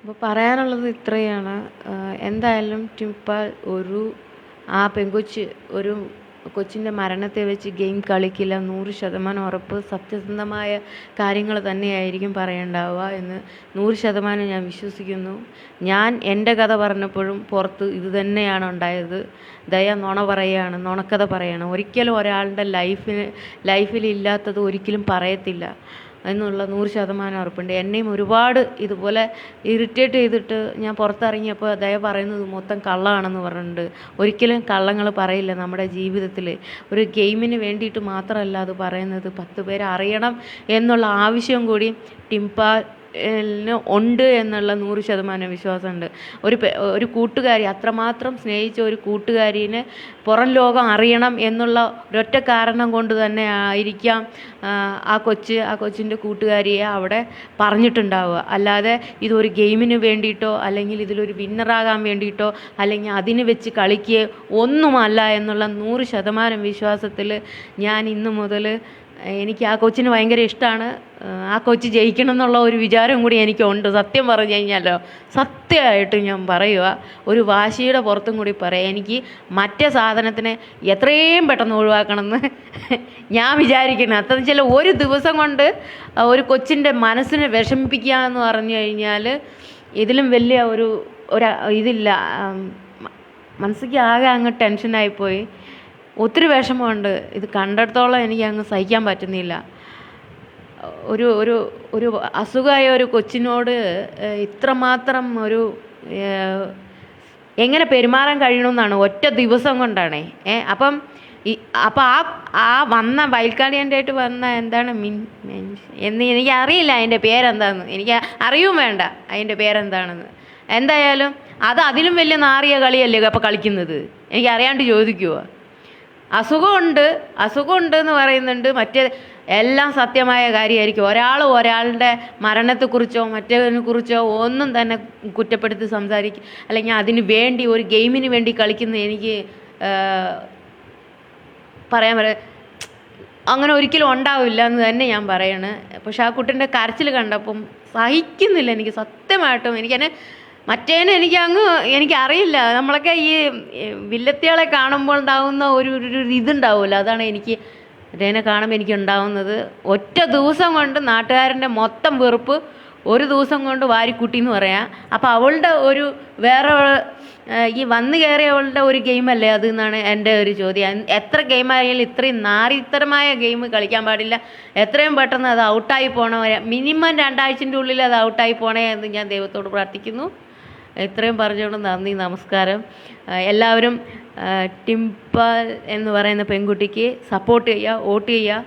അപ്പോൾ പറയാനുള്ളത് ഇത്രയാണ്. എന്തായാലും ടിംപാൽ ഒരു ആ പെങ്കൊച്ച് ഒരു കൊച്ചിന്റെ മരണത്തെ വെച്ച് ഗെയിം കളിക്കില്ല. നൂറ് ശതമാനം ഉറപ്പ് സത്യസന്ധമായ കാര്യങ്ങൾ തന്നെയായിരിക്കും പറയേണ്ടാവുക എന്ന് നൂറ് ശതമാനം ഞാൻ വിശ്വസിക്കുന്നു. ഞാൻ എന്റെ കഥ പറഞ്ഞപ്പോഴും പുറത്ത് ഇത് തന്നെയാണ് ഉണ്ടായത്. ദയ നുണ പറയുകയാണ് നുണക്കഥ പറയുകയാണ് ഒരിക്കലും ഒരാളുടെ ലൈഫിന് ലൈഫിൽ ഇല്ലാത്തത് ഒരിക്കലും പറയത്തില്ല. എന്നുള്ള നൂറ് ശതമാനം ഉറപ്പുണ്ട്. എന്നെയും ഒരുപാട് ഇതുപോലെ ഇറിറ്റേറ്റ് ചെയ്തിട്ട് ഞാൻ പുറത്തിറങ്ങിയപ്പോൾ ദയ പറയുന്നത് മൊത്തം കള്ളമാണെന്ന് പറഞ്ഞിട്ടുണ്ട്. ഒരിക്കലും കള്ളങ്ങൾ പറയില്ല നമ്മുടെ ജീവിതത്തിൽ ഒരു ഗെയിമിന് വേണ്ടിയിട്ട് മാത്രമല്ല അത് പറയുന്നത്. പത്ത് പേര് അറിയണം എന്നുള്ള ആവശ്യം കൂടി ടിംപാ ഉണ്ട് എന്നുള്ള നൂറ് ശതമാനം വിശ്വാസമുണ്ട്. ഒരു ഒരു കൂട്ടുകാരി അത്രമാത്രം സ്നേഹിച്ച ഒരു കൂട്ടുകാരിനെ പുറം ലോകം അറിയണം എന്നുള്ള ഒരൊറ്റ കാരണം കൊണ്ട് തന്നെ ആയിരിക്കാം ആ, കൊച്ച് ആ കൊച്ചിന്റെ കൂട്ടുകാരിയെ അവിടെ പറഞ്ഞിട്ടുണ്ടാവുക. അല്ലാതെ ഇതൊരു ഗെയിമിന് വേണ്ടിയിട്ടോ അല്ലെങ്കിൽ ഇതിലൊരു വിന്നറാകാൻ വേണ്ടിയിട്ടോ അല്ലെങ്കിൽ അതിന് വെച്ച് കളിക്കുകയോ ഒന്നുമല്ല എന്നുള്ള നൂറ് ശതമാനം വിശ്വാസത്തിൽ ഞാൻ ഇന്ന് മുതൽ എനിക്ക് ആ കൊച്ചിന് ഭയങ്കര ഇഷ്ടമാണ് ആ കൊച്ച് ജയിക്കണം എന്നുള്ള ഒരു വിചാരം കൂടി എനിക്കുണ്ട്. സത്യം പറഞ്ഞു കഴിഞ്ഞാലോ സത്യമായിട്ട് ഞാൻ പറയുക ഒരു വാശിയുടെ പുറത്തും കൂടി പറയാം. എനിക്ക് മറ്റേ സാധനത്തിനെ എത്രയും പെട്ടെന്ന് ഒഴിവാക്കണമെന്ന് ഞാൻ വിചാരിക്കുന്നു. അതെന്ന് വെച്ചാൽ ഒരു ദിവസം കൊണ്ട് ഒരു കൊച്ചിന്റെ മനസ്സിനെ വിഷമിപ്പിക്കുക എന്ന് പറഞ്ഞു കഴിഞ്ഞാൽ ഇതിലും വലിയ ഒരു ഒരു ഇതില്ല മനസ്സിക്ക് ആകെ അങ്ങ് ടെൻഷനായിപ്പോയി. ഒത്തിരി വിഷമമുണ്ട്. ഇത് കണ്ടിടത്തോളം എനിക്ക് അങ്ങ് സഹിക്കാൻ പറ്റുന്നില്ല. ഒരു ഒരു ഒരു അസുഖമായ ഒരു കൊച്ചിനോട് ഇത്രമാത്രം ഒരു എങ്ങനെ പെരുമാറാൻ കഴിയണമെന്നാണ് ഒറ്റ ദിവസം കൊണ്ടാണേ. ഏ അപ്പം ഈ അപ്പം ആ ആ വന്ന വയൽക്കാളിയന്റെ ആയിട്ട് വന്ന എന്താണ് മിൻ എന്ന് എനിക്ക് അറിയില്ല അതിന്റെ പേരെന്താന്ന്. എനിക്ക് അറിയും വേണ്ട അതിന്റെ പേരെന്താണെന്ന്. എന്തായാലും അത് അതിലും വലിയ നാറിയ കളിയല്ലേ അപ്പം കളിക്കുന്നത്? എനിക്ക് അറിയാണ്ട് ചോദിക്കുമോ അസുഖമുണ്ട് അസുഖമുണ്ട് എന്ന് പറയുന്നുണ്ട്. മറ്റേ എല്ലാം സത്യമായ കാര്യമായിരിക്കും. ഒരാൾ ഒരാളുടെ മരണത്തെക്കുറിച്ചോ മറ്റേതിനെക്കുറിച്ചോ ഒന്നും തന്നെ കുറ്റപ്പെടുത്തി സംസാരിക്കും അല്ലെങ്കിൽ അതിന് വേണ്ടി ഒരു ഗെയിമിന് വേണ്ടി കളിക്കുന്ന എനിക്ക് പറയാൻ പറയാം അങ്ങനെ ഒരിക്കലും ഉണ്ടാവില്ല എന്ന് തന്നെ ഞാൻ പറയണേ. പക്ഷെ ആ കുട്ടീന്റെ കരച്ചിൽ കണ്ടപ്പം സഹിക്കുന്നില്ല എനിക്ക്. സത്യമായിട്ടും എനിക്കതിനെ മറ്റേനെ എനിക്ക് അങ്ങ് എനിക്കറിയില്ല. നമ്മളൊക്കെ ഈ വില്ലത്തികളെ കാണുമ്പോൾ ഉണ്ടാകുന്ന ഒരു ഒരു ഇതുണ്ടാവുമല്ലോ. അതാണ് എനിക്ക് മറ്റേനെ കാണുമ്പോൾ എനിക്ക് ഉണ്ടാവുന്നത്. ഒറ്റ ദിവസം കൊണ്ട് നാട്ടുകാരന്റെ മൊത്തം വെറുപ്പ് ഒരു ദിവസം കൊണ്ട് വാരിക്കുട്ടി എന്ന് പറയാം. അപ്പോൾ അവളുടെ ഒരു വേറെ ഈ വന്നു കയറിയവളുടെ ഒരു ഗെയിമല്ലേ അത് എന്നാണ് എന്റെ ഒരു ചോദ്യം. എത്ര ഗെയിമായാലും ഇത്രയും നാരിത്തരമായ ഗെയിം കളിക്കാൻ പാടില്ല. എത്രയും പെട്ടെന്ന് അത് ഔട്ടായി പോകണ മിനിമം രണ്ടാഴ്ചന്റെ ഉള്ളിൽ അത് ഔട്ടായി പോണേ എന്ന് ഞാൻ ദൈവത്തോട് പ്രാർത്ഥിക്കുന്നു. ഇത്രയും പറഞ്ഞുകൊണ്ട് നന്ദി നമസ്കാരം. എല്ലാവരും ടിംപ എന്ന് പറയുന്ന പെൺകുട്ടിക്ക് സപ്പോർട്ട് ചെയ്യുക വോട്ട് ചെയ്യുക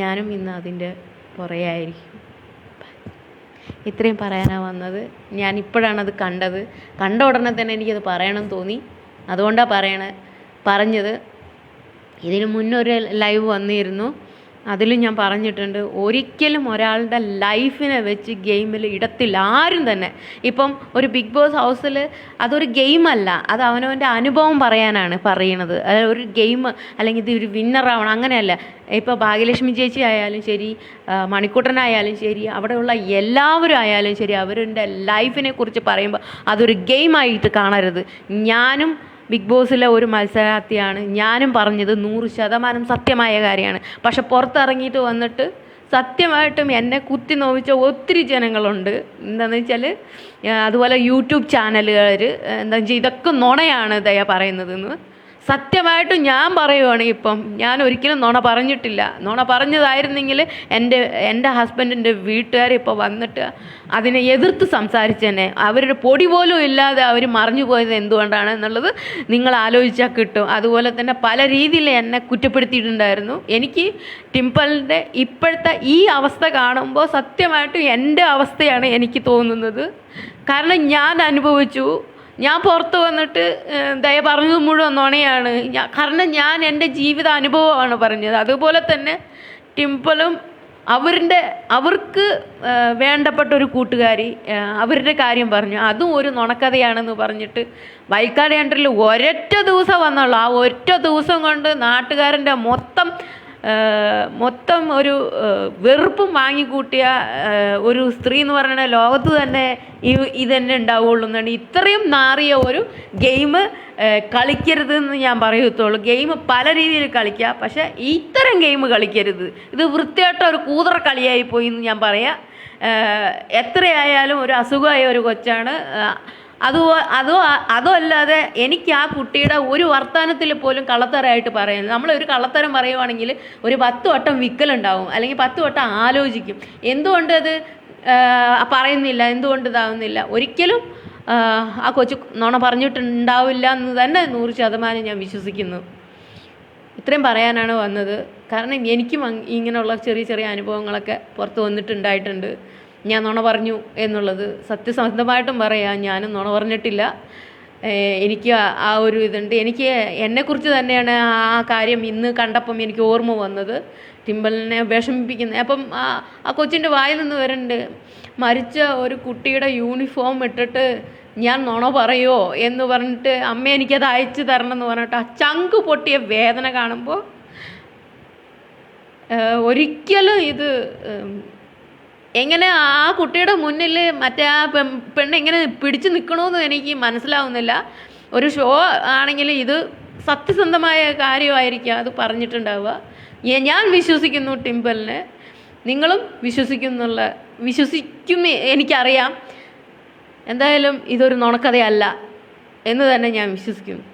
ഞാനും ഇന്ന് അതിന്റെ പുറയായിരിക്കും ഇത്രയും പറയാനാണ് വന്നത്. ഞാൻ ഇപ്പോഴാണത് കണ്ടത്. കണ്ട ഉടനെ തന്നെ എനിക്കത് പറയണം തോന്നി. അതുകൊണ്ടാണ് പറയണത് പറഞ്ഞത്. ഇതിന് മുന്നൊരു ലൈവ് വന്നിരുന്നു. അതിലും ഞാൻ പറഞ്ഞിട്ടുണ്ട് ഒരിക്കലും ഒരാളുടെ ലൈഫിനെ വെച്ച് ഗെയിമിൽ ഇടത്തില്ല. ആരും തന്നെ. ഇപ്പം ഒരു ബിഗ് ബോസ് ഹൗസിൽ അതൊരു ഗെയിമല്ല. അത് അവനവന്റെ അനുഭവം പറയാനാണ് പറയണത് അതായത് ഒരു ഗെയിം അല്ലെങ്കിൽ ഇത് ഒരു വിന്നറാവണം അങ്ങനെയല്ല. ഇപ്പോൾ ഭാഗ്യലക്ഷ്മി ചേച്ചി ആയാലും ശരി മണിക്കൂട്ടനായാലും ശരി അവിടെയുള്ള എല്ലാവരും ആയാലും ശരി അവരുടെ ലൈഫിനെ കുറിച്ച് പറയുമ്പോൾ അതൊരു ഗെയിമായിട്ട് കാണരുത്. ഞാനും ബിഗ് ബോസിലെ ഒരു മത്സരാർത്ഥിയാണ്. ഞാനും പറഞ്ഞത് നൂറ് ശതമാനം സത്യമായ കാര്യമാണ്. പക്ഷെ പുറത്തിറങ്ങിയിട്ട് വന്നിട്ട് സത്യമായിട്ടും എന്നെ കുത്തി നോവിച്ച ഒത്തിരി ജനങ്ങളുണ്ട്. എന്താണെന്ന് വെച്ചാൽ അതുപോലെ യൂട്യൂബ് ചാനലുകാർ എന്താ വെച്ചാൽ ഇതൊക്കെ നുണയാണ് ദയ പറയുന്നതെന്ന്. സത്യമായിട്ടും ഞാൻ പറയുവാണ് ഇപ്പം ഞാൻ ഒരിക്കലും നുണ പറഞ്ഞിട്ടില്ല. നുണ പറഞ്ഞതായിരുന്നെങ്കിൽ എന്റെ എന്റെ ഹസ്ബൻഡിന്റെ വീട്ടുകാർ ഇപ്പോൾ വന്നിട്ട് അതിനെ എതിർത്ത് സംസാരിച്ചെന്നെ അവരുടെ പൊടി പോലും ഇല്ലാതെ അവർ മറിഞ്ഞു പോയത് എന്തുകൊണ്ടാണ് എന്നുള്ളത് നിങ്ങൾ ആലോചിച്ചാൽ കിട്ടും. അതുപോലെ തന്നെ പല രീതിയിൽ എന്നെ കുറ്റപ്പെടുത്തിയിട്ടുണ്ടായിരുന്നു. എനിക്ക് ടിംപിളിന്റെ ഇപ്പോഴത്തെ ഈ അവസ്ഥ കാണുമ്പോൾ സത്യമായിട്ടും എന്റെ അവസ്ഥയാണ് എനിക്ക് തോന്നുന്നത്. കാരണം ഞാൻ അനുഭവിച്ചു ഞാൻ പുറത്ത് വന്നിട്ട് ദയ പറഞ്ഞത് മുഴുവൻ നുണയാണ്. കാരണം ഞാൻ എന്റെ ജീവിത അനുഭവമാണ് പറഞ്ഞത്. അതുപോലെ തന്നെ ടിംപിളും അവരുടെ അവർക്ക് വേണ്ടപ്പെട്ട ഒരു കൂട്ടുകാരി അവരുടെ കാര്യം പറഞ്ഞു. അതും ഒരു നുണക്കഥയാണെന്ന് പറഞ്ഞിട്ട് വൈക്കാട് കണ്ടറിൽ ഒരൊറ്റ ദിവസം വന്നുള്ളൂ. ആ ഒറ്റ ദിവസം കൊണ്ട് നാട്ടുകാരന്റെ മൊത്തം മൊത്തം ഒരു വെറുപ്പും വാങ്ങിക്കൂട്ടിയ ഒരു സ്ത്രീ എന്ന് പറയുന്ന ലോകത്ത് തന്നെ ഈ ഇതന്നെ ഉണ്ടാവുള്ളൂ എന്നാണ് ഇത്രയും നാറിയ ഒരു ഗെയിം കളിക്കരുത് എന്ന് ഞാൻ പറയത്തുള്ളൂ. ഗെയിം പല രീതിയിൽ കളിക്കുക പക്ഷേ ഇത്തരം ഗെയിം കളിക്കരുത്. ഇത് വൃത്തിയായിട്ട് ഒരു കൂതറ കളിയായി പോയി എന്ന് ഞാൻ പറയാം. എത്രയായാലും ഒരു അസുഖമായ ഒരു കൊച്ചാണ്. അതോ അതോ അതോ അല്ലാതെ എനിക്ക് ആ കുട്ടിയുടെ ഒരു വർത്തമാനത്തിൽ പോലും കള്ളത്തരമായിട്ട് പറയുന്നത്. ഒരു കള്ളത്തരം പറയുവാണെങ്കിൽ ഒരു പത്ത് വട്ടം വിക്കലുണ്ടാവും. അല്ലെങ്കിൽ പത്ത് വട്ടം ആലോചിക്കും. എന്തുകൊണ്ട് അത് പറയുന്നില്ല എന്തുകൊണ്ട് ഇതാവുന്നില്ല? ഒരിക്കലും ആ കൊച്ചു നോണ പറഞ്ഞിട്ടുണ്ടാവില്ല എന്ന് തന്നെ നൂറ് ശതമാനം ഞാൻ വിശ്വസിക്കുന്നു. ഇത്രയും പറയാനാണ് വന്നത്. കാരണം എനിക്കും ഇങ്ങനെയുള്ള ചെറിയ ചെറിയ അനുഭവങ്ങളൊക്കെ പുറത്ത് വന്നിട്ടുണ്ടായിട്ടുണ്ട്. ഞാൻ നുണ പറഞ്ഞു എന്നുള്ളത് സത്യസന്ധമായിട്ടും പറയാം. ഞാനും നുണ പറഞ്ഞിട്ടില്ല. എനിക്ക് ആ- ഒരു ഇതുണ്ട്. എനിക്ക് എന്നെക്കുറിച്ച് തന്നെയാണ് ആ കാര്യം ഇന്ന് കണ്ടപ്പം എനിക്ക് ഓർമ്മ വന്നത്. ടിമ്പലിനെ വിഷമിപ്പിക്കുന്നത് അപ്പം ആ ആ കൊച്ചിന്റെ വായിൽ നിന്ന് വരുന്നുണ്ട് മരിച്ച ഒരു കുട്ടിയുടെ യൂണിഫോം ഇട്ടിട്ട് ഞാൻ നുണ പറയോ എന്ന് പറഞ്ഞിട്ട് അമ്മ എനിക്കത് അയച്ചു തരണം എന്ന് പറഞ്ഞിട്ട് ആ ചങ്ക് പൊട്ടിയ വേദന കാണുമ്പോൾ ഒരിക്കലും ഇത് എങ്ങനെ ആ കുട്ടിയുടെ മുന്നിൽ മറ്റേ ആ പെൺ പെണ്ണ് എങ്ങനെ പിടിച്ചു നിൽക്കണമെന്ന് എനിക്ക് മനസ്സിലാവുന്നില്ല. ഒരു ഷോ ആണെങ്കിൽ ഇത് സത്യസന്ധമായ കാര്യമായിരിക്കും അത് പറഞ്ഞിട്ടുണ്ടാവുക. ഞാൻ വിശ്വസിക്കുന്നു ടിമ്പലിനെ നിങ്ങളും വിശ്വസിക്കുന്നുള്ള വിശ്വസിക്കും എനിക്കറിയാം. എന്തായാലും ഇതൊരു നുണക്കഥയല്ല എന്ന് തന്നെ ഞാൻ വിശ്വസിക്കുന്നു.